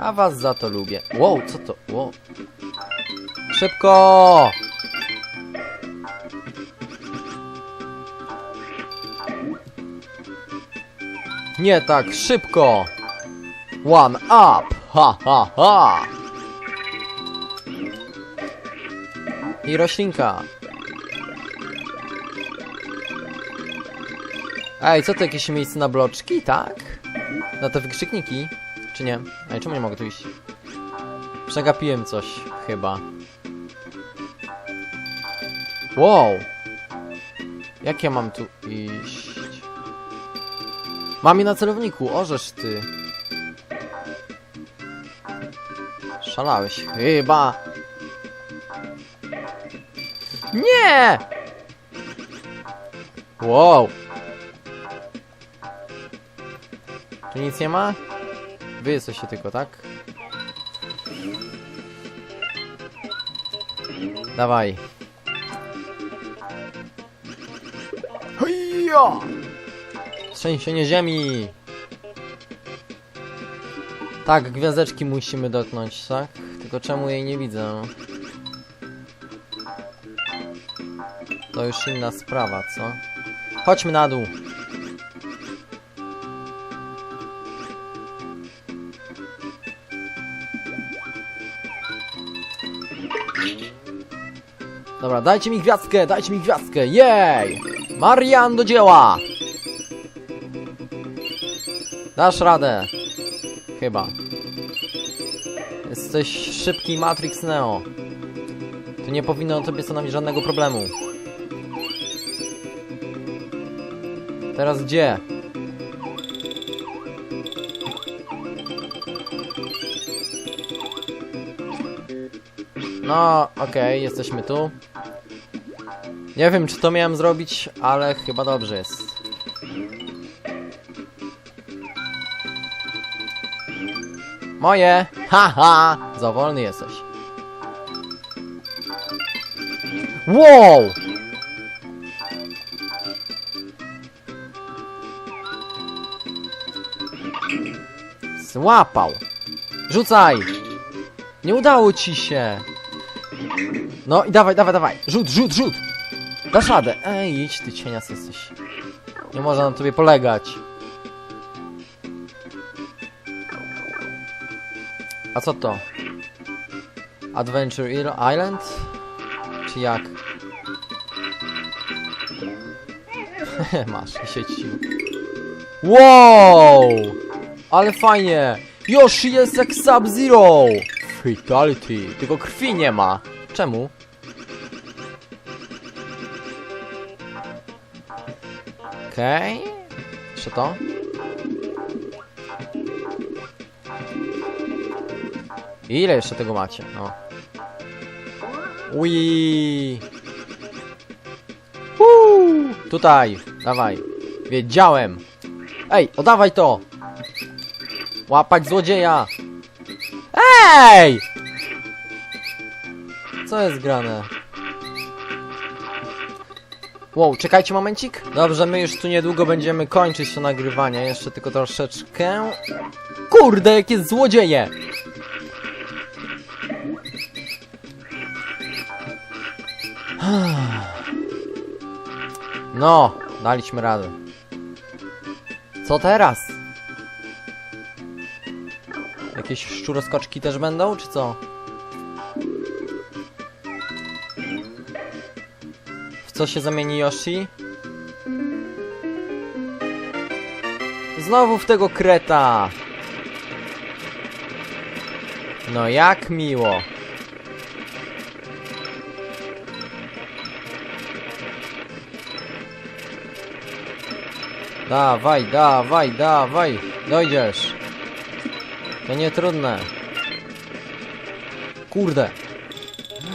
A was za to lubię. Wow, co to? Wow. Szybko! Nie tak szybko! One up! Ha ha ha! I roślinka. Ej, co to jakieś miejsce na bloczki, tak? Na te wykrzykniki? Czy nie? Ej, czemu nie mogę tu iść? Przegapiłem coś, chyba. Wow! Jak ja mam tu iść? Mam je na celowniku, orzesz ty. Szalałeś, chyba. Nie! Wow! Tu nic nie ma? Wy jesteście tylko, tak? Dawaj. Hejja! Trzęsienie ziemi! Tak, gwiazdeczki musimy dotknąć, tak? Tylko czemu jej nie widzę? To już inna sprawa, co? Chodźmy na dół. Dobra, dajcie mi gwiazdkę, dajcie mi gwiazdkę, jej! Marian do dzieła! Dasz radę. Chyba. Jesteś szybki Matrix Neo. Tu nie powinno tobie stanowić żadnego problemu. Teraz gdzie? No, okej, jesteśmy tu. Nie wiem, czy to miałem zrobić, ale chyba dobrze jest. Moje! Haha! Za wolny jesteś. Wow! Złapał! Rzucaj! Nie udało ci się! No i dawaj, dawaj, dawaj! Rzut, rzut, rzut! Dasz radę! Ej, idź ty cienias jesteś. Nie można na tobie polegać. A co to? Adventure Island? Czy jak? Masz, sieć sił. Wow! Ale fajnie! Yoshi jest jak Sub-Zero! Fatality! Tylko krwi nie ma. Czemu? Okej. Okay. Jeszcze to? Ile jeszcze tego macie? No. Ui. Uuu. Tutaj, dawaj. Wiedziałem. Ej, oddawaj to. Łapać złodzieja. Ej! Co jest grane? Wow, czekajcie momencik. Dobrze, my już tu niedługo będziemy kończyć to nagrywanie. Jeszcze tylko troszeczkę. Kurde, jakie złodzieje! No, daliśmy radę. Co teraz? Jakieś szczuroskoczki też będą, czy co? Co się zamieni Yoshi? Znowu w tego kreta! No jak miło. Dawaj, dawaj, dawaj. Dojdziesz. To nie trudne. Kurde.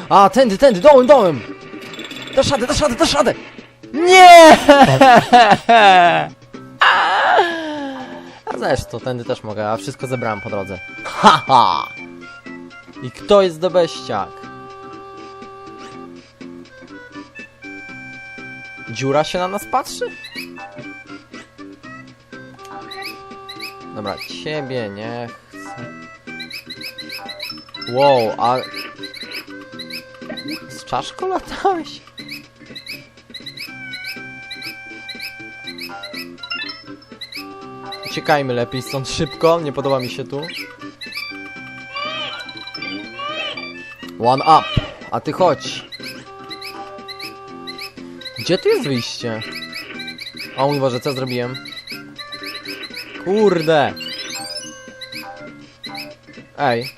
A, tędy, tędy, dołem, dołem. Dasz radę, dasz radę, dasz radę. Nie! A zresztą, tędy też mogę, a wszystko zebrałem po drodze. Haha! I kto jest dobeściak? Dziura się na nas patrzy? Dobra, ciebie nie chcę. Wow, a... Z czaszką latałeś? Uciekajmy lepiej stąd szybko, nie podoba mi się tu. One up, a ty chodź. Gdzie tu jest wyjście? O mój Boże, co zrobiłem? Kurde! Ej.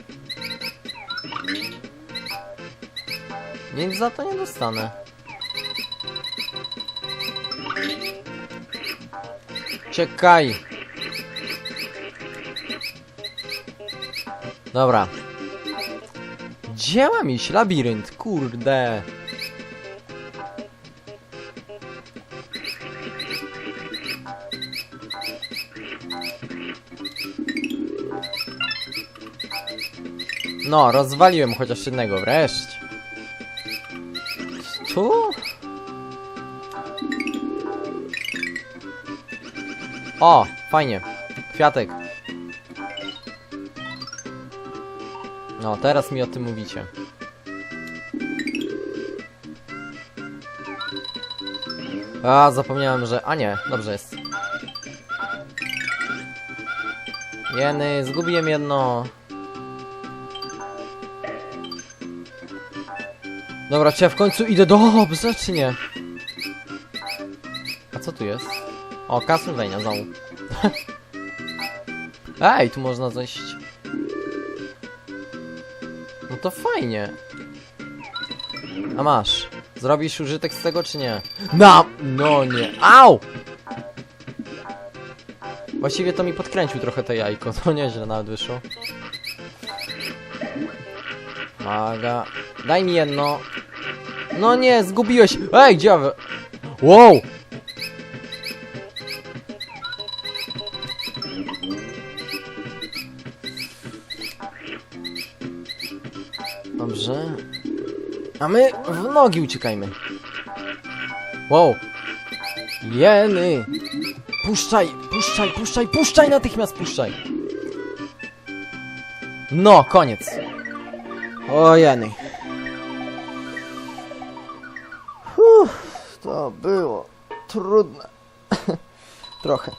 Nic za to nie dostanę. Czekaj. Dobra. Gdzie mam? Labirynt, kurde. No, rozwaliłem chociaż jednego, wreszcie. Tu? O, fajnie. Kwiatek. No, teraz mi o tym mówicie. A, zapomniałem, że... A nie, dobrze jest. Jeny, zgubiłem jedno. Dobra, czy ja w końcu idę dobrze, czy nie? A co tu jest? O, Castlevania znowu. Ej, tu można zejść. No to fajnie. A masz. Zrobisz użytek z tego, czy nie? No, no nie. Au! Właściwie to mi podkręcił trochę te jajko, to nieźle nawet wyszło. Maga. Daj mi jedno. No nie, zgubiłeś. Ej, gdzie. Wow! A my w nogi uciekajmy. Wow. Jeny. Puszczaj, puszczaj, puszczaj, puszczaj natychmiast, puszczaj. No, koniec. O jeny. Uff, to było trudne. Trochę.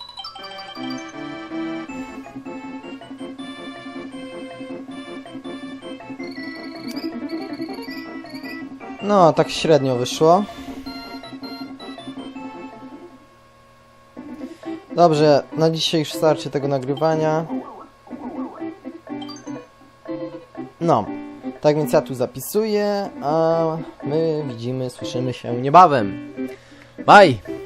No, tak średnio wyszło. Dobrze, na dzisiaj już starczy tego nagrywania. No, tak więc ja tu zapisuję, a my widzimy, słyszymy się niebawem. Bye!